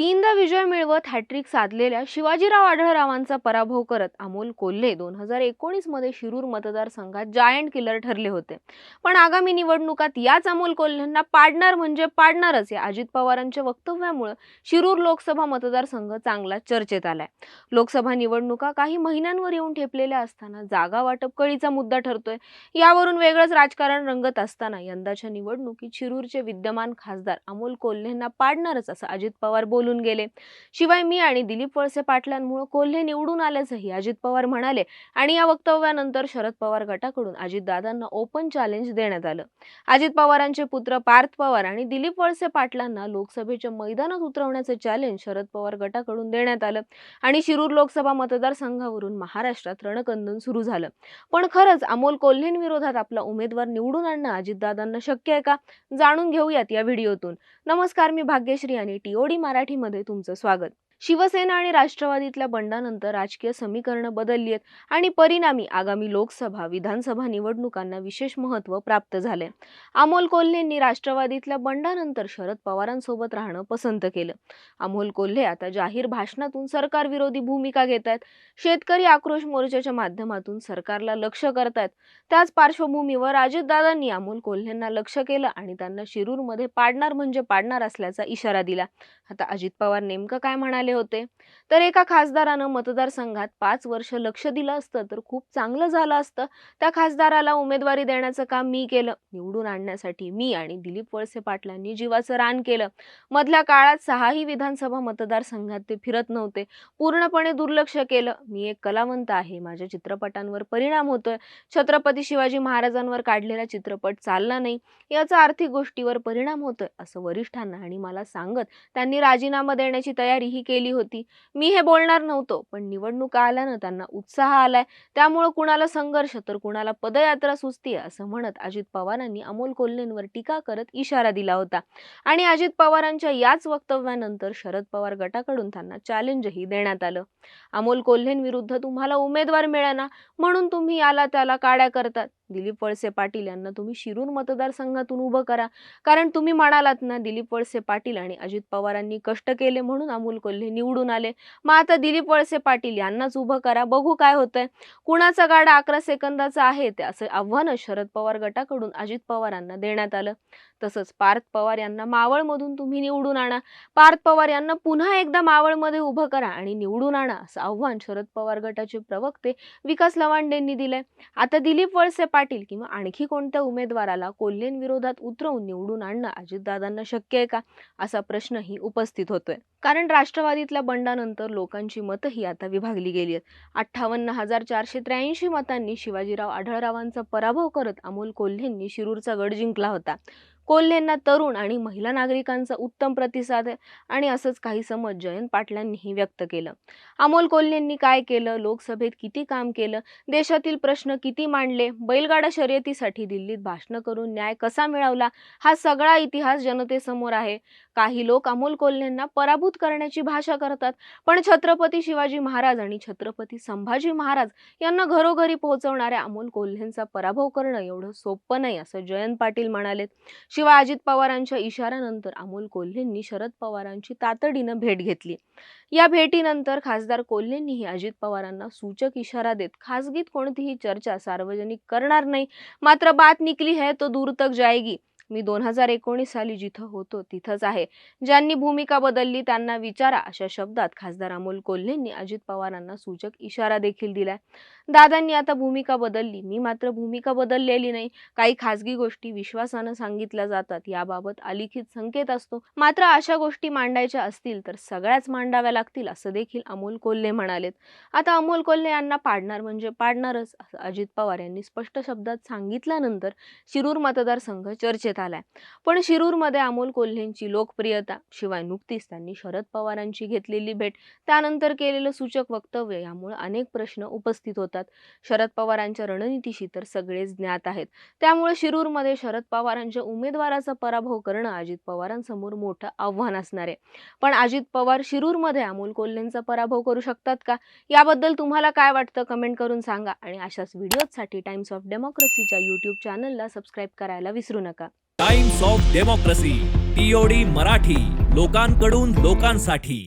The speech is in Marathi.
तीनदा विजय मिळवत हॅट्रिक साधलेल्या शिवाजीराव आढळरावांचा पराभव करत अमोल कोल्हे दोन हजार एकोणीसमध्ये शिरूर मतदारसंघात जायंट किलर ठरले होते. पण आगामी निवडणुकात याच अमोल कोल्हेंना पाडणार म्हणजे पाडणारच या अजित पवारांच्या वक्तव्यामुळे शिरूर लोकसभा मतदारसंघ चांगला चर्चेत आलाय. लोकसभा निवडणुका काही महिन्यांवर येऊन ठेपलेल्या असताना जागा वाटप कळीचा मुद्दा ठरतोय. यावरून वेगळंच राजकारण रंगत असताना यंदाच्या निवडणुकीत शिरूरचे विद्यमान खासदार अमोल कोल्हेंना पाडणारच असं अजित पवार बोलून गेले. शिवाय मी आणि दिलीप वळसे पाटलांमुळे कोल्हे निवडून आल्याचंही अजित पवार म्हणाले आणि या वक्तव्यानंतर शरद पवार गटाकडून अजितदादांना ओपन चॅलेंज देण्यात आलं. अजित पवारांचे पुत्र पार्थ पवार आणि दिलीप वळसे पाटलांना लोकसभेच्या मैदानात उतरवण्याचं चॅलेंज शरद पवार गटाकडून देण्यात आलं आणि शिरूर लोकसभा मतदारसंघावरून महाराष्ट्रात रणकंदन सुरू झालं. पण खरंच अमोल कोल्हेंविरोधात आपला उमेदवार निवडून आणणं अजितदादांना शक्य आहे का? जाणून घेऊयात या व्हिडिओतून. नमस्कार मी भाग्यश्री आणि टीओडी मराठी मराठीमध्ये तुमचं स्वागत. शिवसेना आणि राष्ट्रवादीतल्या बंडानंतर राजकीय समीकरणं बदलली आहेत आणि परिणामी आगामी लोकसभा विधानसभा निवडणुकांना विशेष महत्त्व प्राप्त झाले अमोल कोल्हेंनी राष्ट्रवादीतल्या बंडानंतर शरद पवारांसोबत राहणं पसंत केलं. अमोल कोल्हे आता जाहीर भाषणातून सरकारविरोधी भूमिका घेत आहेत शेतकरी आक्रोश मोर्चाच्या माध्यमातून सरकारला लक्ष करतायत. त्याच पार्श्वभूमीवर अजितदादांनी अमोल कोल्हेंना लक्ष केलं आणि त्यांना शिरूरमध्ये पाडणार म्हणजे पाडणार असल्याचा इशारा दिला. आता अजित पवार नेमकं काय म्हणाले? होते. तर एका खासदारानं मतदारसंघात पाच वर्ष लक्ष दिलं असतं तर खूप चांगलं झालं असतं. त्या खासदाराला उमेदवारी देण्याचं काम मी केलं. निवडून आणण्यासाठी मी आणि दिलीप वळसे पाटलांनी जीवाचं रान केलं. मधल्या काळात सहाही विधानसभा मतदारसंघात ते फिरत नव्हते. पूर्णपणे दुर्लक्ष केलं. मी एक कलावंत आहे. माझ्या चित्रपटांवर परिणाम होतोय. छत्रपती शिवाजी महाराजांवर काढलेला चित्रपट चालला नाही. याचा आर्थिक गोष्टीवर परिणाम होतोय असं वरिष्ठांना आणि मला सांगत त्यांनी राजीनामा देण्याची तयारीही केली. होती. मी हे बोलणार नव्हतो पण निवडणुका आल्यानं त्यांना उत्साह आलाय. त्यामुळं कुणाला संघर्ष तर कुणाला पदयात्रा सुचते असं म्हणत अजित पवारांनी अमोल कोल्हेंवर टीका करत इशारा दिला होता. आणि अजित पवारांच्या याच वक्तव्यानंतर शरद पवार गटाकडून त्यांना चॅलेंजही देण्यात आलं. अमोल कोल्हेंविरुद्ध तुम्हाला उमेदवार मिळेना म्हणून तुम्ही याला त्याला काड्या करतात. दिलीप वळसे पाटील यांना तुम्ही शिरूर मतदारसंघातून उभं करा. कारण तुम्ही म्हणालात ना दिलीप वळसे पाटील आणि अजित पवारांनी कष्ट केले म्हणून अमोल कोल्हे निवडून आले. मग आता दिलीप वळसे पाटील यांनाच उभं करा. बघू काय होतंय. कुणाचा गाडा अकरा सेकंदाचा आहे ते असं आव्हान शरद पवार गटाकडून अजित पवारांना देण्यात आलं. तसंच पार्थ पवार यांना मावळमधून तुम्ही निवडून आणा. पार्थ पवार यांना पुन्हा एकदा मावळमध्ये उभं करा आणि निवडून आणा असं आव्हान शरद पवार गटाचे प्रवक्ते विकास लवांडेंनी दिलंय. आता दिलीप वळसे पाटील किंवा आणखी कोणत्या उमेदवाराला कोल्हेंविरोधात उतरवून निवडून आणणं अजितदादांना शक्य आहे का? असा प्रश्नही उपस्थित होतोय. कारण राष्ट्रवादीतल्या बंडानंतर लोकांची मतंही आता विभागली गेली आहेत. अठ्ठावन्न हजार चारशे त्र्याऐंशी मतांनी शिवाजीराव आढळरावांचा पराभव करत अमोल कोल्हेंनी शिरूरचा गड जिंकला होता. कोल्हेंना तरुण आणि महिला नागरिकांचा उत्तम प्रतिसाद आणि असंच काही समज जयंत पाटलांनीही व्यक्त केलं. अमोल कोल्हेंनी काय केलं? लोकसभेत किती काम केलं? देशातील प्रश्न किती मांडले? बैलगाडा शर्यतीसाठी दिल्लीत भाषणं करून न्याय कसा मिळवला? हा सगळा इतिहास जनतेसमोर आहे. काही लोक अमोल कोल्हेंना पराभूत करण्याची भाषा करतात. पण छत्रपती शिवाजी महाराज आणि छत्रपती संभाजी महाराज यांना घरोघरी पोहोचवणाऱ्या अमोल कोल्हेंचा पराभव करणं एवढं सोपं नाही असं जयंत पाटील म्हणाले शिवाय अजित पवारांच्या इशाऱ्यानंतर अमोल कोल्हेंनी शरद पवारांची तातडीनं भेट घेतली. या भेटीनंतर खासदार कोल्हेंनीही अजित पवारांना सूचक इशारा देत खासगीत कोणतीही चर्चा सार्वजनिक करणार नाही. मात्र बात निकली है तो दूर तक जाएगी. मी दोन हजार एकोणीस साली जिथं होतो तिथंच आहे. ज्यांनी भूमिका बदलली त्यांना विचारा अशा शब्दात खासदार अमोल कोल्हेंनी अजित पवारांना सूचक इशारा देखील दिलाय. दादांनी आता भूमिका बदलली. मी मात्र भूमिका बदललेली नाही. काही खासगी गोष्टी विश्वासानं सांगितल्या जातात. याबाबत अलिखित संकेत असतो. मात्र अशा गोष्टी मांडायच्या असतील तर सगळ्याच मांडाव्या लागतील असं देखील अमोल कोल्हे म्हणालेत. आता अमोल कोल्हे यांना पाडणार म्हणजे पाडणारच असं अजित पवार यांनी स्पष्ट शब्दात सांगितल्यानंतर शिरूर मतदारसंघ चर्चेत आलाय. पण शिरूरमध्ये अमोल कोल्हेंची लोकप्रियता शिवाय नुकतीच त्यांनी शरद पवारांची घेतलेली भेट त्यानंतर केलेलं सूचक वक्तव्य यामुळे अनेक प्रश्न उपस्थित होतात. शरद पवारांच्या रणनीतीशी तर सगळेच ज्ञात आहेत. त्यामुळे शिरूरमध्ये शरद पवारांच्या उमेदवाराचा पराभव करणं अजित पवारांसमोर मोठं आव्हान असणार आहे. पण अजित पवार शिरूरमध्ये अमोल कोल्हेंचा पराभव करू शकतात का? याबद्दल तुम्हाला काय वाटतं कमेंट करून सांगा आणि अशाच व्हिडिओजसाठी टाइम्स ऑफ डेमोक्रेसीच्या यूट्यूब चॅनलला सबस्क्राईब करायला विसरू नका. Times of Democracy TOD Marathi लोकांकडून लोकांसाठी.